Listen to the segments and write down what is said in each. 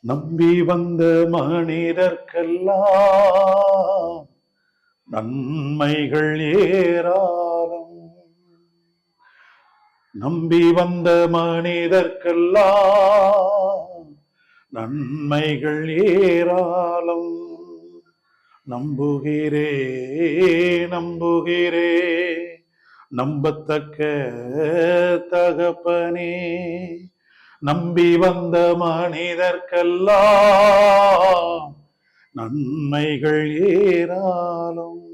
நம்பி வந்த மனிதர்க்கெல்லாம் நன்மைகள் ஏராளம். நம்பி வந்த மனிதர்க்கெல்லாம் நன்மைகள் ஏராளம். நம்புகிறே நம்புகிறே நம்பத்தக்க தகப்பனே நம்பி வந்த மனிதர்க்கெல்லாம் நன்மைகள் ஏராளம்.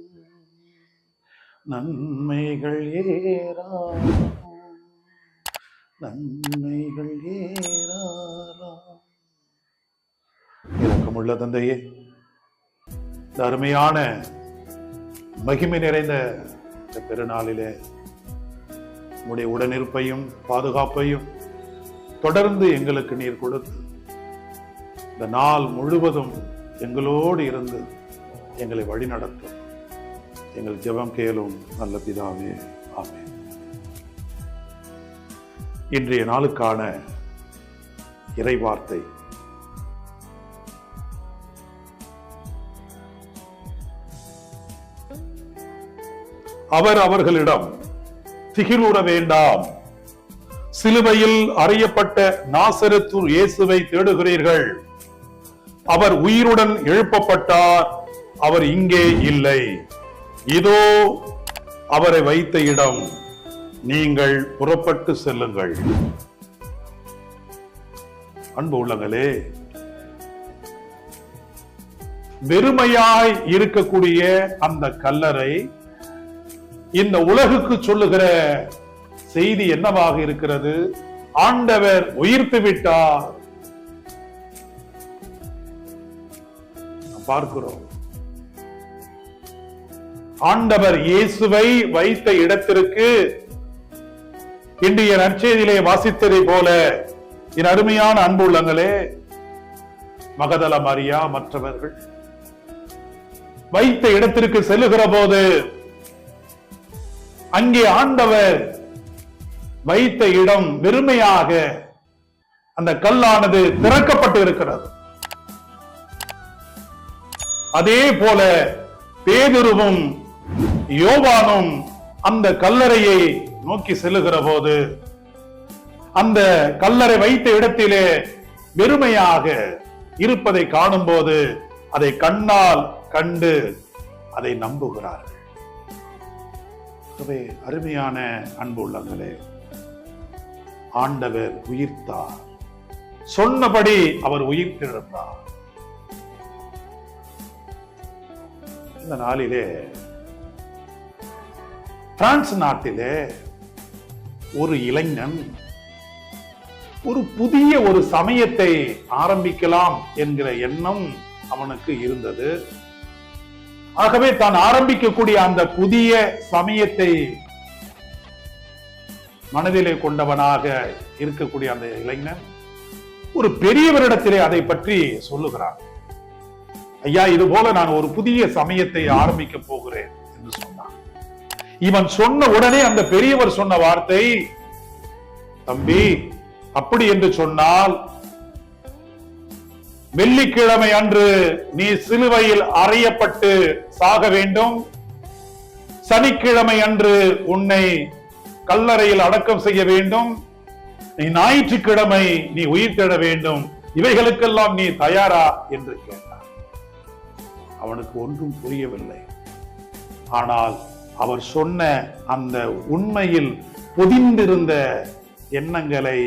நன்மைகள் ஏராளம். நன்மைகள் ஏராளம். இரக்கமுள்ள தந்தையே இந்த அருமையான மகிமை நிறைந்த இந்த பெருநாளிலே உடைய உடனிருப்பையும் பாதுகாப்பையும் தொடர்ந்து எங்களுக்கு நீர் கொடுத்து இந்த நாள் முழுவதும் எங்களோடு இருந்து எங்களை வழிநடத்தும். எங்கள் ஜெபம் கேளும் நல்ல பிதாவே ஆமே இன்றைய நாளுக்கான இறைவார்த்தை. அவர் அவர்களிடம் திகிலுற வேண்டாம். சிலுவையில் அறையப்பட்ட நாசரத்து இயேசுவை தேடுகிறீர்கள். அவர் உயிருடன் எழுப்பப்பட்டார் அவர் இங்கே இல்லை. இதோ அவரை வைத்த இடம் நீங்கள் புறப்பட்டு செல்லுங்கள். அன்பு உள்ளங்களே வெறுமையாய் இருக்கக்கூடிய அந்த கல்லறை இந்த உலகுக்கு சொல்லுகிற செய்தி என்னவாக இருக்கிறது? ஆண்டவர் உயிர்த்து விட்டார். பார்க்கிறோம். ஆண்டவர் இயேசுவை வைத்த இடத்திற்கு இன்றைய நற்செய்தியிலே வாசித்ததை போல என் அருமையான அன்பு உள்ளங்களே மகதல மரியா மற்றவர்கள் வைத்த இடத்திற்கு செல்லுகிற போது அங்கே ஆண்டவர் வைத்த இடம் வெறுமையாக அந்த கல்லானது திறக்கப்பட்டு இருக்கிறது. அதே போல பேதுருவும் யோவானும் அந்த கல்லறையை நோக்கி செல்லுகிற போது அந்த கல்லறை வைத்த இடத்திலே வெறுமையாக இருப்பதை காணும் போது அதை கண்ணால் கண்டு அதை நம்புகிறார்கள். அருமையான அன்பு உள்ளங்களே. ஆண்டவர் உயிர்த்தார். சொன்னபடி அவர் உயிர்த்தெழுந்தார் இந்த நாளிலே பிரான்ஸ் நாட்டிலே ஒரு இளைஞன் ஒரு புதிய ஒரு சமயத்தை ஆரம்பிக்கலாம் என்கிற எண்ணம் அவனுக்கு இருந்தது. ஆகவே தான் ஆரம்பிக்கக்கூடிய அந்த புதிய சமயத்தை மனதிலே கொண்டவனாக இருக்கக்கூடிய அந்த இளைஞன் ஒரு பெரியவரிடத்திலே அதை பற்றி சொல்லுகிறான். ஐயா இது போல நான் ஒரு புதிய சமயத்தை ஆரம்பிக்க போகிறேன் என்று சொன்னான். இவன் சொன்ன உடனே அந்த பெரியவர் சொன்ன வார்த்தை தம்பி அப்படி என்று சொன்னால் வெள்ளிக்கிழமை அன்று நீ சிலுவையில் அறையப்பட்டு சாக வேண்டும். சனிக்கிழமை அன்று உன்னை கல்லறையில் அடக்கம் செய்ய வேண்டும். நீ ஞாயிற்றுக்கிழமை நீ உயிர் தேட வேண்டும். இவைகளுக்கெல்லாம் நீ தயாரா என்று கேட்டார் அவனுக்கு ஒன்றும் புரியவில்லை. ஆனால் அவர் சொன்ன அந்த உண்மையில் பொதிந்திருந்த எண்ணங்களை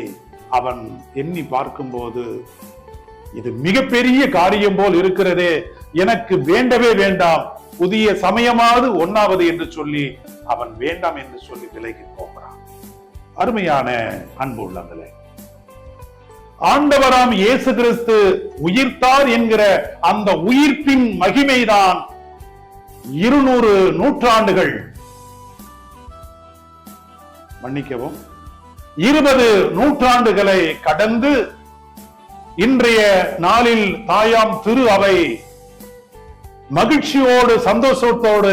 அவன் எண்ணி பார்க்கும்போது இது மிகப்பெரிய காரியம் போல் இருக்கிறதே எனக்கு வேண்டவே வேண்டாம். புதிய சமயமாவது ஒன்னாவது என்று சொல்லி அவன் வேண்டாம் என்று சொல்லி விலகி போகிறான். அருமையான அன்பு உள்ளங்களே ஆண்டவராம் இயேசு கிறிஸ்து உயிர்த்தார் என்கிற அந்த உயிர்ப்பின் மகிமைதான் இருநூறு நூற்றாண்டுகள். மன்னிக்கவும் இருபது நூற்றாண்டுகளை கடந்து இன்றைய நாளில் தாயாம் திரு அவை மகிழ்ச்சியோடு சந்தோஷத்தோடு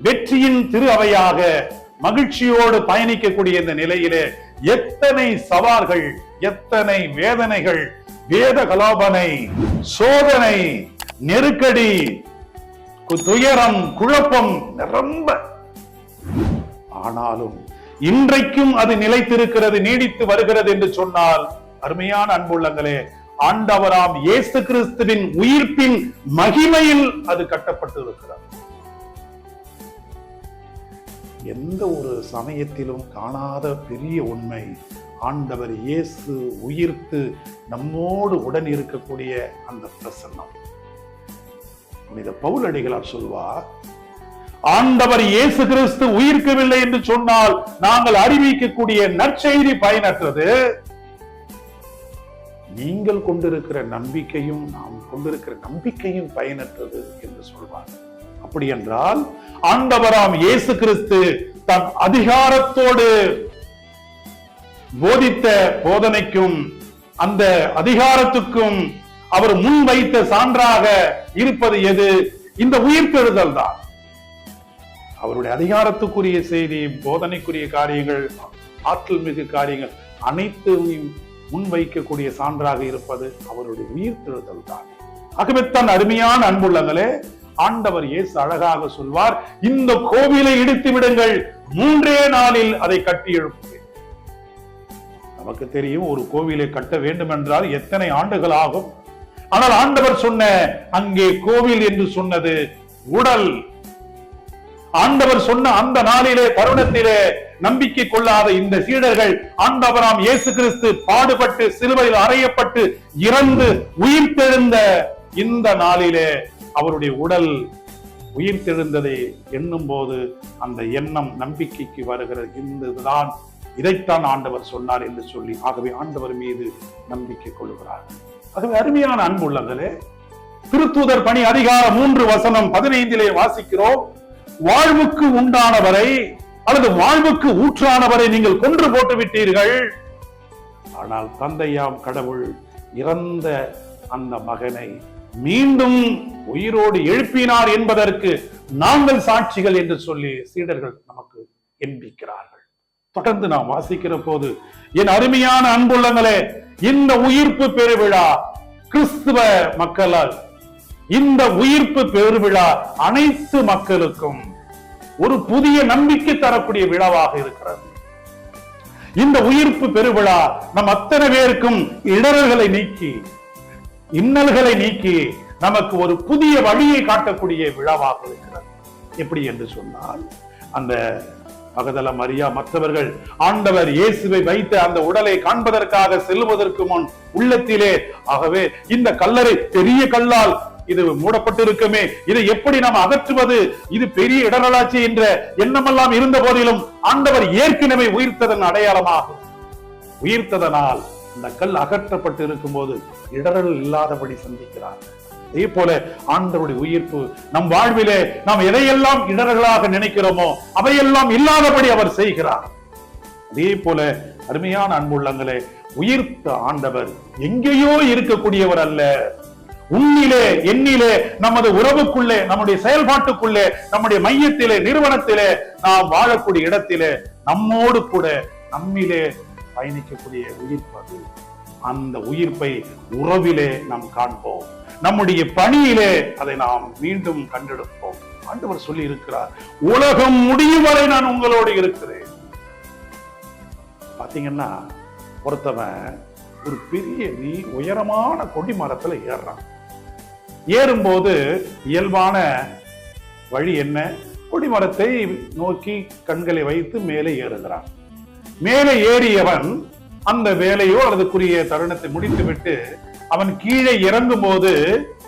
வெற்றியின் திரு அவையாக மகிழ்ச்சியோடு பயணிக்கக்கூடிய இந்த நிலையிலே எத்தனை சவால்கள் எத்தனை வேதனைகள் வேத கலாபனை சோதனை நெருக்கடி துயரம் குழப்பம் நிரம்ப. ஆனாலும் இன்றைக்கும் அது நிலைத்திருக்கிறது நீடித்து வருகிறது என்று சொன்னால் அருமையான அன்புள்ளங்களே ஆண்டவராம் இயேசு கிறிஸ்துவின் உயிர்ப்பின் மகிமையில் அது கட்டப்பட்டு இருக்கிறார் எந்த ஒரு சமயத்திலும் காணாத பெரிய உண்மை ஆண்டவர் இயேசு உயிர்த்து நம்மோடு உடன் இருக்கக்கூடிய அந்த பிரசன்னம். புனித பவுலடிகளார் சொல்வார் ஆண்டவர் இயேசு கிறிஸ்து உயிர்க்கவில்லை என்று சொன்னால் நாங்கள் அறிவிக்கக்கூடிய நற்செய்தி பயனற்றது. நீங்கள் கொண்டிருக்கிற நம்பிக்கையும் நாம் கொண்டிருக்கிற நம்பிக்கையும் பயனற்றது என்று சொல்வார் அப்படி என்றால் ஆண்டவராம் இயேசு கிறிஸ்து தன் அதிகாரத்தோடு போதித்த போதனைக்கும் அந்த அதிகாரத்துக்கும் அவர் முன் வைத்த சான்றாக இருப்பது எது? இந்த உயிர்த்தெழுதல் தான். அவருடைய அதிகாரத்துக்குரிய செய்தி போதனைக்குரிய காரியங்கள் ஆற்றல் மிகு காரியங்கள் அனைத்தையும் முன்வைக்கக்கூடிய சான்றாக இருப்பது அவருடைய உயிர்த்தெழுதல் தான் ஆகவே அருமையான அன்புள்ளங்களே ஆண்டவர் இயேசு அழகாக சொல்வார் இந்த கோவிலை இடித்து விடுங்கள் மூன்றே நாளில் அதை கட்டி எழுப்புவேன். நமக்கு தெரியும் ஒரு கோவிலை கட்ட வேண்டும் என்றால் எத்தனை ஆண்டுகள் ஆகும். ஆனால் ஆண்டவர் சொன்ன அங்கே கோவில் என்று சொன்னது உடல். ஆண்டவர் சொன்ன அந்த நாளிலே தருணத்திலே நம்பிக்கை கொள்ளாத இந்த சீடர்கள் ஆண்டவராம் இயேசு கிறிஸ்து பாடுபட்டு சிலுவையில் அறையப்பட்டு இறந்து உயிர்த்தெழுந்த இந்த நாளிலே அவருடைய உடல் உயிர்த்தெழுந்ததை எண்ணும் போது அந்த எண்ணம் நம்பிக்கைக்கு வருகிறது. இதுதான் இதைத்தான் ஆண்டவர் சொன்னார் என்று சொல்லி ஆகவே ஆண்டவர் மீது நம்பிக்கை கொள்கிறார். ஆகவே அருமையான அன்பு உள்ளங்களே திருத்தூதர் பணி அதிகாரம் மூன்று வசனம் பதினைந்திலே வாசிக்கிறோம். வாழ்வுக்கு உண்டானவரை அல்லது வாழ்வுக்கு ஊற்றானவரை நீங்கள் கொன்று போட்டு விட்டீர்கள். ஆனால் தந்தையாம் கடவுள் இறந்த அந்த மகனை மீண்டும் உயிரோடு எழுப்பினார் என்பதற்கு நாங்கள் சாட்சிகள் என்று சொல்லி சீடர்கள் நமக்கு எண்பிக்கிறார்கள். தொடர்ந்து நாம் வாசிக்கிற போது என் அருமையான அன்புள்ளங்களே இந்த உயிர்ப்பு பெருவிழா கிறிஸ்துவ மக்களால் இந்த உயிர்ப்பு பெருவிழா அனைத்து மக்களுக்கும் ஒரு புதிய நம்பிக்கை தரக்கூடிய விழாவாக இருக்கிறது. இந்த உயிர்ப்பு பெருவிழா நம் அத்தனை பேருக்கும் இடர்களை நீக்கி இன்னல்களை நீக்கி நமக்கு ஒரு புதிய வழியை காட்டக்கூடிய விழாவாக இருக்கிறது. எப்படி என்று சொன்னால் அந்த மகதல மரியா மற்றவர்கள் ஆண்டவர் இயேசுவை வைத்த அந்த உடலை காண்பதற்காக செல்வதற்கு முன் உள்ளத்திலே ஆகவே இந்த கல்லறை பெரிய கல்லால் இது மூடப்பட்டிருக்குமே. இதை எப்படி நாம் அகற்றுவது? இது பெரிய இடரலாட்சி என்ற எண்ணமெல்லாம் இருந்த போதிலும் ஆண்டவர் ஏற்கனவே உயிர்த்ததன் அடையாளமாகும். உயிர்த்ததனால் இந்த கல் அகற்றப்பட்டு இருக்கும்போது இடரல் இல்லாதபடி சந்திக்கிறார். அதே போல ஆண்டவருடைய உயிர்ப்பு நம் வாழ்விலே நாம் எதையெல்லாம் இடர்களாக நினைக்கிறோமோ அவையெல்லாம் இல்லாதபடி அவர் செய்கிறார். அதே போல அருமையான அன்புள்ளங்களே உயிர்த்த ஆண்டவர் எங்கேயோ இருக்கக்கூடியவர் அல்ல. உன்னிலே எண்ணிலே நமது உறவுக்குள்ளே நம்முடைய செயல்பாட்டுக்குள்ளே நம்முடைய மையத்திலே நிறுவனத்திலே நாம் வாழக்கூடிய இடத்திலே நம்மோடு கூட நம்மிலே பயணிக்கக்கூடிய உயிர்ப்பது அந்த உயிர்ப்பை உறவிலே நாம் காண்போம். நம்முடைய பணியிலே அதை நாம் மீண்டும் கண்டெடுப்போம். ஆண்டவர் சொல்லி இருக்கிறார் உலகம் முடியும் வரை நான் உங்களோடு இருக்கிறேன். பாத்தீங்கன்னா ஒருத்தவன் ஒரு பெரிய நீ உயரமான கொடி மரத்துல ஏறுறான். ஏறும்போது இயல்பான வழி என்ன? கொடிமரத்தை நோக்கி கண்களை வைத்து மேலே ஏறுகிறான். மேலே ஏறியவன் அந்த வேலையோ அல்லதுக்குரிய தருணத்தை முடித்துவிட்டு அவன் கீழே இறங்கும் போது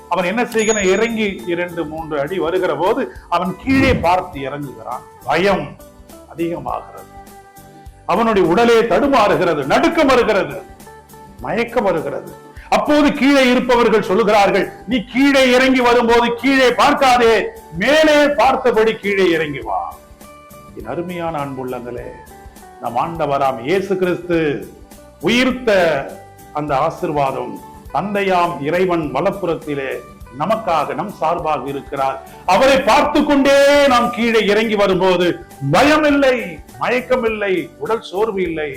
அவன் என்ன செய்கிறான்? இறங்கி இரண்டு மூன்று அடி வருகிற போது அவன் கீழே பார்த்து இறங்குகிறான். பயம் அதிகமாகிறது. அவனுடைய உடலே தடுமாறுகிறது நடுக்கம் வருகிறது மயக்கம் வருகிறது. அப்போது கீழே இருப்பவர்கள் சொல்லுகிறார்கள் நீ கீழே இறங்கி வரும்போது கீழே பார்க்காதே மேலே பார்த்தபடி கீழே இறங்கி வா. என் அருமையான அன்புள்ளங்களே நம் ஆண்டவராம் இயேசு கிறிஸ்து உயிர்த்த அந்த ஆசிர்வாதம் தந்தையாம் இறைவன் வலப்புறத்திலே நமக்காக நம் சார்பாக இருக்கிறார். அவரை பார்த்து கொண்டே நாம் கீழே இறங்கி வரும்போது பயம் இல்லை மயக்கம் இல்லை உடல் சோர்வு இல்லை.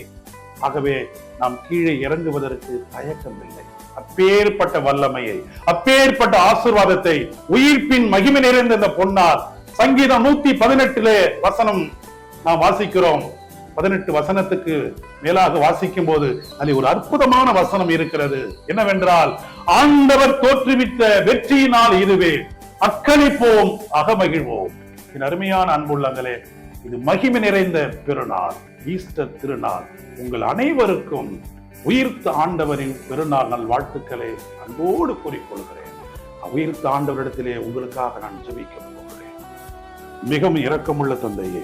ஆகவே நாம் கீழே இறங்குவதற்கு தயக்கம் இல்லை அப்பேற்பட்ட வல்லமையை அப்பேற்பட்ட ஆசீர்வாதத்தை உயிர்ப்பின் மகிமை நிறைந்த இந்த பொன்னால் சங்கீதம் நூத்தி பதினெட்டுல வசனம் நாம் வாசிக்கிறோம். பதினெட்டு வசனத்துக்கு மேலாக வாசிக்கும் போது அதில் ஒரு அற்புதமான வசனம் இருக்கிறது. என்னவென்றால் ஆண்டவர் தோற்றுவித்த வெற்றியினால் இதுவே அக்களிப்போம் அகமகிழ்வோம். என் அருமையான அன்புள்ளங்களே இது மகிமை நிறைந்த பெருநாள் ஈஸ்டர் திருநாள். உங்கள் அனைவருக்கும் உயிர்த்த ஆண்டவரின் பெருநாள் நல் வாழ்த்துக்களை அன்போடு கூறிக்கொள்கிறேன். உயிர்த்த ஆண்டவரிடத்திலே உங்களுக்காக நான் ஜெபிக்க போகிறேன். மிகவும் இரக்கமுள்ள தந்தையே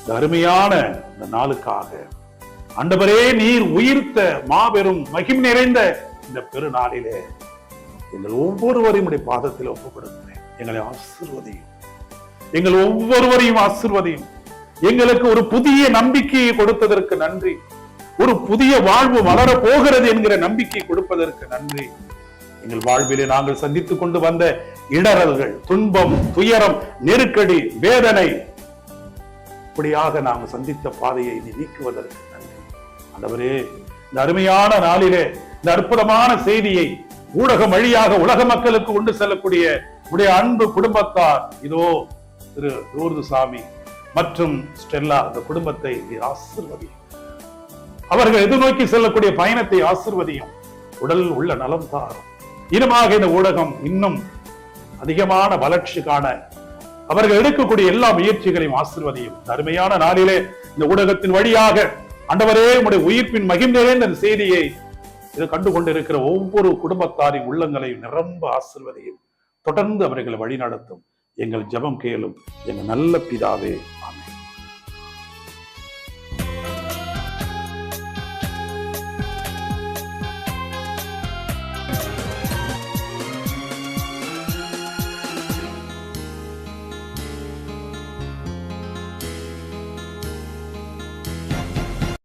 இந்த அருமையான இந்த நாளுக்காக ஆண்டவரே நீர் உயிர்த்த மாபெரும் மகிம் நிறைந்த இந்த பெருநாளிலே எங்கள் ஒவ்வொருவரையும் உடைய பாதத்தில் ஒப்பு எங்களை ஆசிர்வதையும். எங்கள் ஒவ்வொருவரையும் ஆசிர்வதையும். எங்களுக்கு ஒரு புதிய நம்பிக்கையை கொடுத்ததற்கு நன்றி. ஒரு புதிய வாழ்வு வளர போகிறது என்கிற நம்பிக்கை கொடுப்பதற்கு நன்றி. எங்கள் வாழ்விலே நாங்கள் சந்தித்துக் கொண்டு வந்த இடரல்கள் துன்பம் துயரம் நெருக்கடி வேதனை இப்படியாக நாம் சந்தித்த பாதையை நீ நீக்குவதற்கு நன்றி. அந்தவரே இந்த அருமையான நாளிலே இந்த அற்புதமான செய்தியை ஊடகம் வழியாக உலக மக்களுக்கு கொண்டு செல்லக்கூடிய உடைய அன்பு குடும்பத்தார் இதோ திரு லூர்து சாமி மற்றும் ஸ்டெல்லா இந்த குடும்பத்தை நீர் அவர்கள் எதிர்நோக்கி செல்லக்கூடிய பயணத்தை ஆசிர்வதியும். உடல் உள்ள நலம் தாரும். இனமாக இந்த ஊடகம் இன்னும் அதிகமான வளர்ச்சி காண அவர்கள் எடுக்கக்கூடிய எல்லா முயற்சிகளையும் ஆசிர்வதியும். தருமையான அருமையான நாளிலே இந்த ஊடகத்தின் வழியாக அண்டவரே உடைய உயிர்ப்பின் மகிழ்ந்த இந்த செய்தியை இதை கண்டு கொண்டிருக்கிற ஒவ்வொரு குடும்பத்தாரின் உள்ளங்களையும் நிரம்ப ஆசிர்வதையும். தொடர்ந்து அவர்களை வழிநடத்தும். எங்கள் ஜெபம் கேளும். எங்கள் நல்ல பிதாவே ஆமே